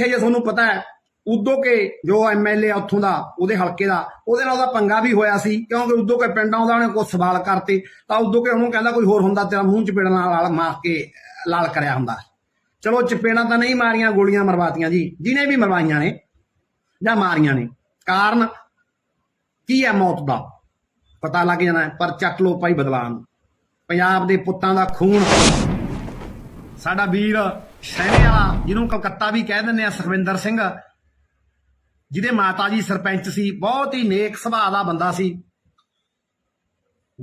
ਪਿੱਛੇ ਜੇ ਤੁਹਾਨੂੰ ਪਤਾ ਹੈ, ਉਦੋਂ ਕੇ ਜੋ ਐਮਐਲਏ ਉੱਥੋਂ ਦਾ, ਉਹਦੇ ਹਲਕੇ ਦਾ, ਉਹਦੇ ਨਾਲ ਉਹਦਾ ਪੰਗਾ ਵੀ ਹੋਇਆ ਸੀ, ਕਿਉਂਕਿ ਉਦੋਂ ਕੇ ਪਿੰਡਾਂ ਉਹਦਾ ਉਹਨੇ ਕੋਈ ਸਵਾਲ ਕਰਤੇ, ਤਾਂ ਉਦੋਂ ਕੇ ਉਹਨੂੰ ਕਹਿੰਦਾ ਕੋਈ ਹੋਰ ਹੁੰਦਾ, ਤੇਰਾ ਮੂੰਹ ਚ ਨਾਲ ਮਾਰ ਕੇ, ਲਾਲ ਕਰਿਆ ਹੁੰਦਾ। ਚਲੋ ਚਪੇੜਾਂ ਤਾਂ ਨਹੀਂ ਮਾਰੀਆਂ, ਗੋਲੀਆਂ ਮਰਵਾਤੀਆਂ ਜੀ, ਜਿਹਨੇ ਵੀ ਮਰਵਾਈਆਂ ਨੇ, ਜਾਂ ਮਾਰੀਆਂ ਨੇ। ਕਾਰਨ ਕੀ ਹੈ ਮੌਤ ਦਾ? ਪਤਾ ਲੱਗ ਜਾਣਾ ਪਰ ਚੱਕ ਲੋ ਭਾਈ ਬਦਲਾਨ। ਪੰਜਾਬ ਦੇ ਪੁੱਤਾਂ ਦਾ ਖੂਨ ਸਾਡਾ ਵੀਰ ਸ਼ਹਿਣੇ ਵਾਲਾ, ਜਿਹਨੂੰ ਕਲਕੱਤਾ ਵੀ ਕਹਿ ਦਿੰਦੇ ਆ, ਸੁਖਵਿੰਦਰ ਸਿੰਘ, ਜਿਹਦੇ ਮਾਤਾ ਜੀ ਸਰਪੰਚ ਸੀ, ਬਹੁਤ ਹੀ ਨੇਕ ਸੁਭਾਅ ਦਾ ਬੰਦਾ ਸੀ।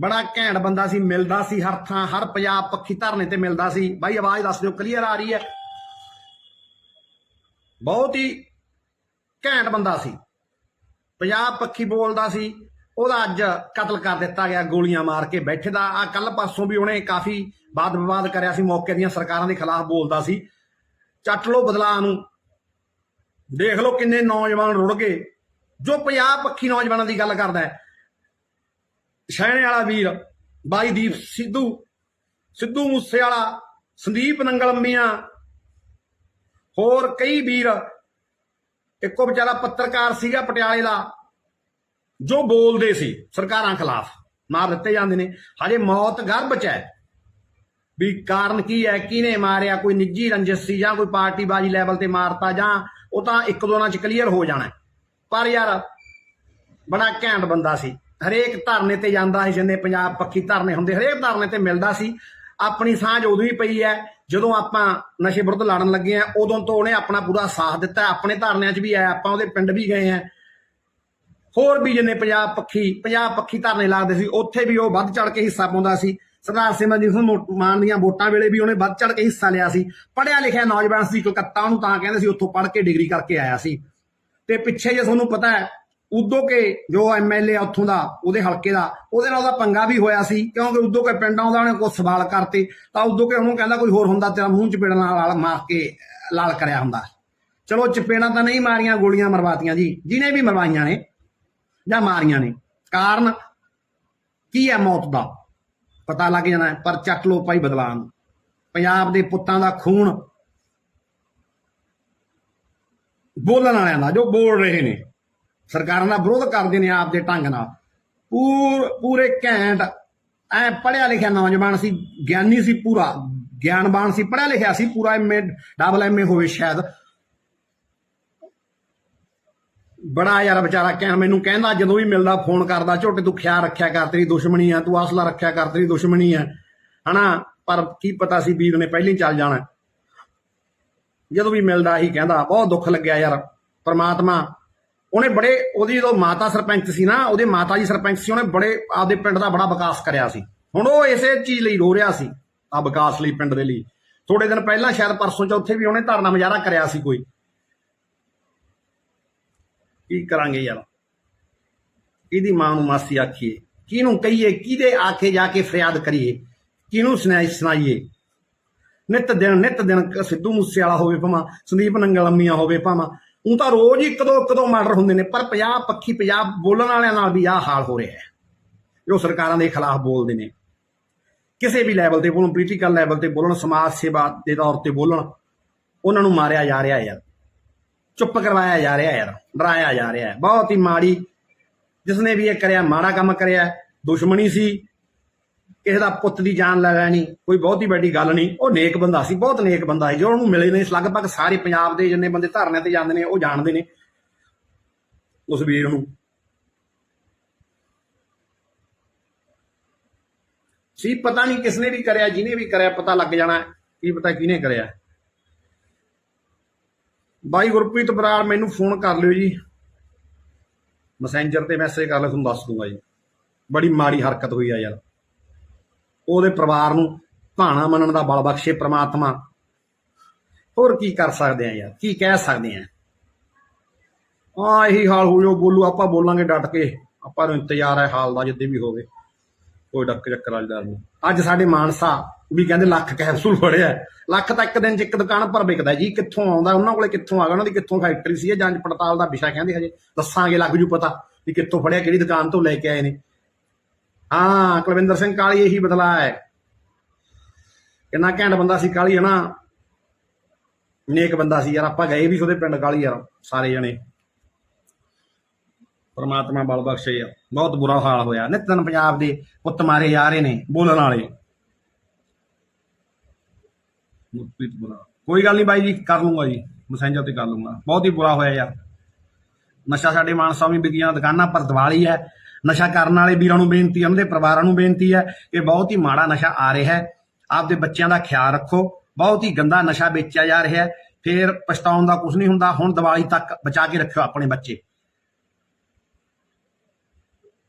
ਬੜਾ ਘੈਂਟ ਬੰਦਾ ਸੀ, ਮਿਲਦਾ ਸੀ ਹਰ ਥਾਂ, ਹਰ ਪੰਜਾਬ ਪੱਖੀ ਧਰਨੇ ਤੇ ਮਿਲਦਾ ਸੀ। ਬਾਈ, ਆਵਾਜ਼ ਦੱਸ ਦਿਓ ਕਲੀਅਰ ਆ ਰਹੀ ਹੈ? ਬਹੁਤ ਹੀ ਘੈਂਟ ਬੰਦਾ ਸੀ। ਪੰਜਾਬ ਪੱਖੀ ਬੋਲਦਾ ਸੀ। ਉਹਦਾ ਅੱਜ ਕਤਲ ਕਰ ਦਿੱਤਾ ਗਿਆ, ਗੋਲੀਆਂ ਮਾਰ ਕੇ ਬੈਠੇ ਦਾ। ਆ ਕੱਲ ਪਾਸੋਂ ਵੀ ਉਹਨੇ ਕਾਫੀ ਬਾਦ ਵਿਵਾਦ ਕਰਿਆ ਸੀ, ਮੌਕੇ ਦੀਆਂ ਸਰਕਾਰਾਂ ਦੇ ਖਿਲਾਫ ਬੋਲਦਾ ਸੀ। ਚੱਟ ਲੋ ਬਦਲਾਅ ਨੂੰ। ਦੇਖ ਲਓ ਕਿੰਨੇ ਨੌਜਵਾਨ ਰੁੜ ਗਏ। ਜੋ ਪੰਜਾਬ ਪੱਖੀ ਨੌਜਵਾਨਾਂ ਦੀ ਗੱਲ ਕਰਦਾ ਹੈ। ਸ਼ਹਿਣੇ ਵਾਲਾ ਵੀਰ, ਬਾਈ ਦੀਪ ਸਿੱਧੂ ਸਿੱਧੂ ਮੂਸੇ ਵਾਲਾ ਸੰਦੀਪ ਨੰਗਲਮੀਆਂ, ਹੋਰ ਕਈ ਵੀਰ। ਇੱਕੋ ਵਿਚਾਰਾ ਪੱਤਰਕਾਰ ਸੀਗਾ ਪਟਿਆਲੇ ਦਾ। ਜੋ ਬੋਲਦੇ ਸੀ, ਸਰਕਾਰਾਂ ਖਿਲਾਫ ਮਾਰ ਦਿੱਤੇ ਜਾਂਦੇ ਨੇ। ਹਜੇ ਮੌਤ ਗਰਭ ਚ ਹੈ। ਵੀ ਕਾਰਨ ਕੀ ਹੈ, ਕਿਹਨੇ ਮਾਰਿਆ, ਕੋਈ ਨਿੱਜੀ ਰੰਜਿਸ਼ ਸੀ ਜਾਂ ਕੋਈ ਪਾਰਟੀਬਾਜ਼ੀ ਲੈਵਲ ਤੇ ਮਾਰਤਾ ਜਾਂ ਉਹ ਤਾਂ ਇੱਕ ਦੋਨਾਂ ਚ ਕਲੀਅਰ ਹੋ ਜਾਣਾ। ਪਰ ਯਾਰ, ਬੜਾ ਘੈਂਟ ਬੰਦਾ ਸੀ। ਹਰੇਕ ਧਰਨੇ ਤੇ ਜਾਂਦਾ ਸੀ, ਜਿੰਨੇ ਪੰਜਾਬ ਪੱਖੀ ਧਰਨੇ ਹੁੰਦੇ, ਹਰੇਕ ਧਰਨੇ ਤੇ ਮਿਲਦਾ ਸੀ। ਆਪਣੀ ਸਾਂਝ ਉਦੋਂ ਹੀ ਪਈ ਹੈ, ਜਦੋਂ ਆਪਾਂ ਨਸ਼ੇ ਵਿਰੁੱਧ ਲੜਨ ਲੱਗੇ ਆ ਉਦੋਂ ਤੋਂ ਉਹਨੇ ਆਪਣਾ ਪੂਰਾ ਸਾਥ ਦਿੱਤਾ। ਆਪਣੇ ਧਰਨਿਆਂ 'ਚ ਵੀ ਆਇਆ, ਆਪਾਂ ਉਹਦੇ ਪਿੰਡ ਵੀ ਗਏ ਆ ਹੋਰ ਵੀ ਜਿੰਨੇ ਪੰਜਾਬ ਪੱਖੀ ਪੰਜਾਬ ਪੱਖੀ ਧਰਨੇ ਲੱਗਦੇ ਸੀ, ਉੱਥੇ ਵੀ ਉਹ ਵੱਧ ਚੜ ਕੇ ਹਿੱਸਾ ਪਾਉਂਦਾ ਸੀ। ਸਰਦਾਰ ਸਿਮਰਜੀਤ ਸਿੰਘ ਮੋ- ਮਾਨ ਦੀਆਂ ਵੋਟਾਂ ਵੇਲੇ ਵੀ ਉਹਨੇ ਵੱਧ ਚੜ ਕੇ ਹਿੱਸਾ ਲਿਆ ਸੀ। ਪੜਿਆ ਲਿਖਿਆ ਨੌਜਵਾਨ ਸੀ, ਕਲਕੱਤਾ ਉਹਨੂੰ ਤਾਂ ਕਹਿੰਦੇ ਸੀ, ਉੱਥੋਂ ਪੜ੍ਹ ਕੇ ਡਿਗਰੀ ਕਰਕੇ ਆਇਆ ਸੀ। ਤੇ ਪਿੱਛੇ ਜੇ ਤੁਹਾਨੂੰ ਪਤਾ ਹੈ, ਉਦੋਂ ਕੇ ਜੋ ਐਮਐਲਏ ਉੱਥੋਂ ਦਾ, ਉਹਦੇ ਹਲਕੇ ਦਾ, ਉਹਦੇ ਨਾਲ ਉਹਦਾ ਪੰਗਾ ਵੀ ਹੋਇਆ ਸੀ, ਕਿਉਂਕਿ ਉਦੋਂ ਕੇ ਪਿੰਡਾਂ ਉਹਦਾ ਉਹਨੇ ਕੋਈ ਸਵਾਲ ਕਰਤੇ, ਤਾਂ ਉਦੋਂ ਕੇ ਉਹਨੂੰ ਕਹਿੰਦਾ ਕੋਈ ਹੋਰ ਹੁੰਦਾ, ਤੇਰਾ ਮੂੰਹ ਚਪੇੜਾਂ ਪੇੜਾਂ ਨਾਲ ਮਾਰ ਕੇ ਲਾਲ ਕਰਿਆ ਹੁੰਦਾ। ਚਲੋ, ਚਪੇੜਾਂ ਤਾਂ ਨਹੀਂ ਮਾਰੀਆਂ, ਗੋਲੀਆਂ ਮਰਵਾਤੀਆਂ ਜੀ, ਜਿਹਨੇ ਵੀ ਮਰਵਾਈਆਂ ਨੇ। ਜਾਂ ਮਾਰੀਆਂ ਨੇ। ਕਾਰਨ ਕੀ ਹੈ ਮੌਤ ਦਾ? ਪਤਾ ਲੱਗ ਜਾਣਾ ਪਰ ਚੱਕ ਲੋ ਭਾਈ ਬਦਲਾਨ। ਪੰਜਾਬ ਦੇ ਪੁੱਤਾਂ ਦਾ ਖੂਨ ਬੋਲਣ ਵਾਲਿਆਂ ਦਾ, ਜੋ ਬੋਲ ਰਹੇ ਨੇ। ਸਰਕਾਰਾਂ ਦਾ ਵਿਰੋਧ ਕਰਦੇ ਨੇ ਆਪ ਦੇ ਢੰਗ ਨਾਲ। ਪੂਰ, ਪੂਰੇ ਘੈਂਟ, ਐ ਪੜਿਆ ਲਿਖਿਆ ਨੌਜਵਾਨ ਸੀ, ਗਿਆਨੀ ਸੀ ਪੂਰਾ ਗਿਆਨਬਾਨ ਸੀ ਪੜਿਆ ਲਿਖਿਆ ਸੀ, ਪੂਰਾ ਐਮਏ ਡਬਲ ਐਮਏ ਹੋਵੇ ਸ਼ਾਇਦ। ਬੜਾ ਯਾਰ ਵਿਚਾਰਾ ਕਹਿ ਮੈਨੂੰ ਕਹਿੰਦਾ, ਜਦੋਂ ਵੀ ਮਿਲਦਾ, ਫੋਨ ਕਰਦਾ ਝੋਟੇ ਤੂੰ ਖਿਆਲ ਰੱਖਿਆ ਕਰ, ਤੇਰੀ ਦੁਸ਼ਮਣੀ ਆ, ਤੂੰ ਅਸਲਾ ਰੱਖਿਆ ਕਰ, ਤੇਰੀ ਦੁਸ਼ਮਣੀ ਆ। ਹਨਾ? ਪਰ ਕੀ ਪਤਾ ਸੀ ਵੀਰ ਨੇ ਪਹਿਲਾਂ ਹੀ ਚੱਲ ਜਾਣਾ। ਜਦੋਂ ਵੀ ਮਿਲਦਾ ਹੀ ਕਹਿੰਦਾ, ਬਹੁਤ ਦੁੱਖ ਲੱਗਿਆ ਯਾਰ, ਪ੍ਰਮਾਤਮਾ। ਉਹਨੇ ਬੜੇ, ਉਹਦੀ ਜਦੋਂ ਮਾਤਾ ਸਰਪੰਚ ਸੀ ਨਾ, ਉਹਦੇ ਮਾਤਾ ਜੀ ਸਰਪੰਚ ਸੀ, ਉਹਨੇ ਬੜੇ ਆਪਦੇ ਪਿੰਡ ਦਾ ਬੜਾ ਵਿਕਾਸ ਕਰਿਆ ਸੀ। ਹੁਣ ਉਹ ਇਸੇ ਚੀਜ਼ ਲਈ ਰੋ ਰਿਹਾ ਸੀ, ਆ ਵਿਕਾਸ ਲਈ, ਪਿੰਡ ਦੇ ਲਈ। ਥੋੜੇ ਦਿਨ ਪਹਿਲਾਂ, ਸ਼ਾਇਦ ਪਰਸੋਂ ਚੌਥੇ ਵੀ ਉਹਨੇ ਧਰਨਾ ਮੁਜ਼ਾਹਰਾ ਕਰਿਆ ਸੀ ਕੋਈ। ਕੀ ਕਰਾਂਗੇ ਯਾਰ? ਇਹਦੀ ਮਾਂ ਨੂੰ ਮਾਸੀ ਆਖੀਏ, ਕਿਹਨੂੰ ਕਹੀਏ, ਕਿਹਦੇ ਆਖੇ ਜਾ ਕੇ ਫਰਿਆਦ ਕਰੀਏ? ਕਿਹਨੂੰ ਸੁਣਾਈ ਸੁਣਾਈਏ? ਨਿਤ ਦਿਨ ਨਿਤ ਦਿਨ ਸਿੱਧੂ ਮੂਸੇ ਵਾਲਾ ਹੋਵੇ ਭਾਵੇਂ, ਸੰਦੀਪ ਨੰਗਲਮੀਆਂ ਹੋਵੇ ਭਾਵੇਂ ਉਹ ਤਾਂ ਰੋਜ਼ ਹੀ ਕਦੋਂ ਕਦੋਂ ਇੱਕ ਮਰਡਰ ਹੁੰਦੇ ਨੇ, ਪਰ ਪੰਜਾਬ ਪੱਖੀ ਪੰਜਾਬ ਬੋਲਣ ਵਾਲਿਆਂ ਨਾਲ ਵੀ ਆਹ ਹਾਲ ਹੋ ਰਿਹਾ ਹੈ। ਜੋ ਸਰਕਾਰਾਂ ਦੇ ਖਿਲਾਫ ਬੋਲਦੇ ਨੇ। ਕਿਸੇ ਵੀ ਲੈਵਲ ਤੇ ਬੋਲਣ ਪੋਲੀਟੀਕਲ ਲੈਵਲ ਤੇ ਬੋਲਣ, ਸਮਾਜ ਸੇਵਾ ਦੇ ਤੌਰ ਤੇ ਬੋਲਣ, ਉਹਨਾਂ ਨੂੰ ਮਾਰਿਆ ਜਾ ਰਿਹਾ ਯਾਰ। ਚੁੱਪ ਕਰਵਾਇਆ ਜਾ ਰਿਹਾ ਯਾਰ, ਡਰਾਇਆ ਜਾ ਰਿਹਾ ਹੈ। ਬਹੁਤ ਹੀ ਮਾੜੀ, ਜਿਸਨੇ ਵੀ ਇਹ ਕਰਿਆ, ਮਾੜਾ ਕੰਮ ਕਰਿਆ, ਦੁਸ਼ਮਣੀ ਸੀ, ਕਿਸੇ ਦਾ ਪੁੱਤ ਦੀ ਜਾਨ ਲੈ ਲੈਣੀ, ਕੋਈ ਬਹੁਤੀ ਵੱਡੀ ਗੱਲ ਨਹੀਂ, ਉਹ ਨੇਕ ਬੰਦਾ ਸੀ, ਬਹੁਤ ਨੇਕ ਬੰਦਾ ਸੀ, ਜੋ ਉਹਨੂੰ ਮਿਲੇ ਨੇ ਲਗਭਗ ਸਾਰੇ ਪੰਜਾਬ ਦੇ ਜਿੰਨੇ ਬੰਦੇ ਧਰਨੇ ਤੇ ਜਾਂਦੇ ਨੇ, ਉਹ ਜਾਣਦੇ ਨੇ ਉਸ ਵੀਰ ਨੂੰ। ਸੀ ਪਤਾ ਨਹੀਂ ਕਿਸਨੇ ਵੀ ਕਰਿਆ, ਜਿਹਨੇ ਵੀ ਕਰਿਆ, ਪਤਾ ਲੱਗ ਜਾਣਾ ਕੀ ਪਤਾ ਕਿਹਨੇ ਕਰਿਆ। ਬਾਈ ਗੁਰਪ੍ਰੀਤ ਬਰਾੜ, ਮੈਨੂੰ ਫੋਨ ਕਰ ਲਿਓ ਜੀ। ਮੈਸੇਂਜਰ ਤੇ ਮੈਸੇਜ ਕਰ ਲਿਓ ਤੁਹਾਨੂੰ ਦੱਸ ਦੂੰਗਾ ਜੀ। ਬੜੀ ਮਾੜੀ ਹਰਕਤ ਹੋਈ ਆ ਯਾਰ। ਉਹਦੇ ਪਰਿਵਾਰ ਨੂੰ ਭਾਣਾ ਮੰਨਣ ਦਾ ਬਲ ਬਖਸ਼ੇ ਪ੍ਰਮਾਤਮਾ। ਹੋਰ ਕੀ ਕਰ ਸਕਦੇ ਆ ਯਾਰ, ਕੀ ਕਹਿ ਸਕਦੇ ਆ। ਆ ਇਹੀ ਹਾਲ ਹੋ ਜੋ ਬੋਲੂ ਆਪਾਂ ਬੋਲਾਂਗੇ ਡਟ ਕੇ। ਆਪਾਂ ਨੂੰ ਇੰਤਜ਼ਾਰ ਹੈ ਹਾਲ ਦਾ, ਜਿੱਦੇ ਵੀ ਹੋਵੇ। ਕੋਈ ਡੱਕ ਚੱਕਰ ਵਾਲੀ ਗੱਲ ਨਹੀਂ। ਅੱਜ ਸਾਡੇ ਮਾਨਸਾ ਵੀ ਕਹਿੰਦੇ ਲੱਖ ਕੈਪਸੂਲ ਫੜਿਆ। ਲੱਖ ਤਾਂ ਇੱਕ ਦਿਨ ਚ ਇੱਕ ਦੁਕਾਨ ਪਰ ਵਿਕਦਾ ਜੀ, ਕਿੱਥੋਂ ਆਉਂਦਾ, ਉਹਨਾਂ ਕੋਲੇ ਕਿੱਥੋਂ ਆ ਗਿਆ, ਉਹਨਾਂ ਦੀ ਕਿੱਥੋਂ ਫੈਕਟਰੀ ਸੀ ਇਹ ਜਾਂਚ ਪੜਤਾਲ ਦਾ ਵਿਸ਼ਾ ਕਹਿੰਦੇ ਹਜੇ। ਦੱਸਾਂਗੇ, ਲੱਗ ਜੂ ਪਤਾ ਵੀ ਕਿੱਥੋਂ ਫੜਿਆ, ਕਿਹੜੀ ਦੁਕਾਨ ਤੋਂ ਲੈ ਕੇ ਆਏ ਨੇ। ਹਾਂ, ਕੁਲਵਿੰਦਰ ਸਿੰਘ ਕਾਲੀ ਇਹੀ ਬਦਲਾ ਹੈ। ਕਿੰਨਾ ਘੈਂਟ ਬੰਦਾ ਸੀ ਕਾਲੀ, ਹਨਾ? ਨੇਕ ਬੰਦਾ ਸੀ ਯਾਰ, ਆਪਾਂ ਗਏ ਵੀ ਸੀ ਉਹਦੇ ਪਿੰਡ ਗਾਲੀ ਯਾਰ, ਸਾਰੇ ਜਣੇ। ਪਰਮਾਤਮਾ ਬਲ ਬਖਸ਼ੇ ਆ। ਬਹੁਤ ਬੁਰਾ ਹਾਲ ਹੋਇਆ। ਨਿਤਨ ਪੰਜਾਬ ਦੇ ਪੁੱਤ ਮਾਰੇ ਜਾ ਰਹੇ ਨੇ ਬੋਲਣ ਵਾਲੇ। ਗੁਰਪ੍ਰੀਤ ਬੁਰਾ ਕੋਈ ਗੱਲ ਨਹੀਂ ਬਾਈ ਜੀ, ਕਰ ਲੂੰਗਾ ਜੀ। ਮੈਸੇਂਜਰ ਤੇ ਕਰ ਲੂੰਗਾ। ਬਹੁਤ ਹੀ ਬੁਰਾ ਹੋਇਆ ਯਾਰ। ਨਸ਼ਾ ਸਾਡੇ ਮਾਨ ਸਵਾਮੀ ਵਿਕੀਆਂ ਦੁਕਾਨਾਂ ਪਰ ਦੀਵਾਲੀ ਹੈ। ਨਸ਼ਾ ਕਰਨ ਵਾਲੇ ਵੀਰਾਂ ਨੂੰ ਬੇਨਤੀ ਹੈ ਉਹਨਾਂ ਦੇ ਪਰਿਵਾਰਾਂ ਨੂੰ ਬੇਨਤੀ ਹੈ ਕਿ ਬਹੁਤ ਹੀ ਮਾੜਾ ਨਸ਼ਾ ਆ ਰਿਹਾ ਹੈ। ਆਪਦੇ ਬੱਚਿਆਂ ਦਾ ਖਿਆਲ ਰੱਖੋ। ਬਹੁਤ ਹੀ ਗੰਦਾ ਨਸ਼ਾ ਵੇਚਿਆ ਜਾ ਰਿਹਾ ਹੈ। ਫਿਰ ਪਛਤਾਉਣ ਦਾ ਕੁਝ ਨਹੀਂ ਹੁੰਦਾ। ਹੁਣ ਦੀਵਾਲੀ ਤੱਕ ਬਚਾ ਕੇ ਰੱਖਿਓ ਆਪਣੇ ਬੱਚੇ।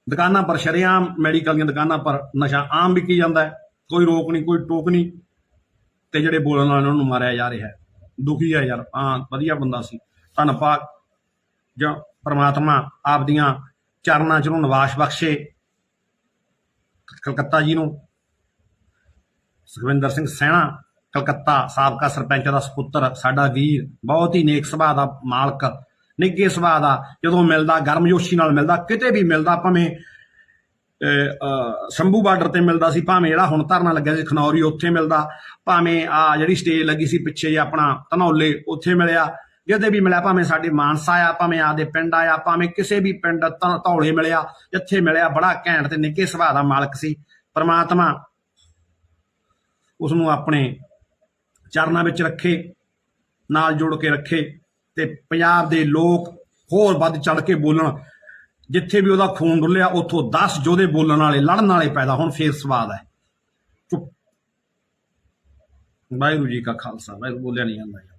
ਦੁਕਾਨਾਂ ਪਰ ਸ਼ਰੇਆਮ ਮੈਡੀਕਲ ਦੀਆਂ ਦੁਕਾਨਾਂ ਪਰ ਨਸ਼ਾ ਆਮ ਵਿਕੀ ਜਾਂਦਾ ਹੈ। ਕੋਈ ਰੋਕ ਨਹੀਂ, ਕੋਈ ਟੋਕ ਨਹੀਂ। ਤੇ ਜਿਹੜੇ ਬੋਲਣ ਵਾਲੇ ਉਹਨਾਂ ਨੂੰ ਮਾਰਿਆ ਜਾ ਰਿਹਾ ਹੈ। ਦੁਖੀ ਹੈ ਯਾਰ, ਹਾਂ, ਵਧੀਆ ਬੰਦਾ ਸੀ। ਧੰਨਵਾਦ ਜਾਂ ਪ੍ਰਮਾਤਮਾ ਆਪਦੀਆਂ ਚਰਨਾਂ 'ਚ ਨੂੰ ਨਿਵਾਸ ਬਖਸ਼ੇ। ਕਲਕੱਤਾ ਜੀ ਨੂੰ। ਸੁਖਵਿੰਦਰ ਸਿੰਘ ਸੈਣਾ, ਕਲਕੱਤਾ ਸਾਬਕਾ ਸਰਪੰਚ ਦਾ ਸੁਪੁੱਤਰ, ਸਾਡਾ ਵੀਰ, ਬਹੁਤ ਹੀ ਨੇਕ ਸੁਭਾਅ ਦਾ ਮਾਲਕ। ਨਿੱਘੇ ਸੁਭਾਅ ਦਾ ਜਦੋਂ ਮਿਲਦਾ ਗਰਮਜੋਸ਼ੀ ਨਾਲ ਮਿਲਦਾ ਕਿਤੇ ਵੀ ਮਿਲਦਾ ਭਾਵੇਂ ਅਹ, ਸ਼ੰਭੂ ਬਾਰਡਰ ਤੇ ਮਿਲਦਾ ਸੀ ਭਾਵੇਂ ਜਿਹੜਾ ਹੁਣ ਧਰਨਾ ਲੱਗਿਆ ਸੀ ਖਨੌਰੀ ਉੱਥੇ ਮਿਲਦਾ ਭਾਵੇਂ ਆ ਜਿਹੜੀ ਸਟੇਜ ਲੱਗੀ ਸੀ ਪਿੱਛੇ ਜੇ ਆਪਣਾ ਧਨੌਲੇ ਉੱਥੇ ਮਿਲਿਆ ਜਿੱਦੇ ਵੀ ਮਿਲਿਆ ਭਾਵੇਂ ਸਾਡੇ ਮਾਨਸਾ ਆ ਭਾਵੇਂ ਆਦੇ ਪਿੰਡ ਆਇਆ ਭਾਵੇਂ ਕਿਸੇ ਵੀ ਪਿੰਡ ਧ- ਧੌਲੇ ਮਿਲਿਆ ਜਿੱਥੇ ਮਿਲਿਆ ਬੜਾ ਘੈਂਟ ਤੇ ਨਿੱਕੇ ਸੁਭਾਅ ਦਾ ਮਾਲਕ ਸੀ ਪਰਮਾਤਮਾ ਉਸ ਨੂੰ ਆਪਣੇ ਚਰਨਾਂ ਵਿੱਚ ਰੱਖੇ ਨਾਲ ਜੋੜ ਕੇ ਰੱਖੇ ਤੇ ਪੰਜਾਬ ਦੇ ਲੋਕ ਹੋਰ ਵੱਧ ਚੜ ਕੇ ਬੋਲਣ। ਜਿੱਥੇ ਵੀ ਉਹਦਾ ਖੂਨ ਡੁੱਲਿਆ ਉੱਥੋਂ 10 ਜੋਧੇ ਬੋਲਣ ਵਾਲੇ, ਲੜਨ ਵਾਲੇ ਪੈਦਾ ਹੁਣ, ਫੇਰ ਸਵਾਦ ਹੈ। ਚੁੱਪ। ਵਾਹਿਗੁਰੂ ਜੀ ਕਾ ਖਾਲਸਾ, ਵਾਹਿਗੁਰੂ ਬੋਲਿਆ ਨਹੀਂ ਜਾਂਦਾ। ਯਾਰ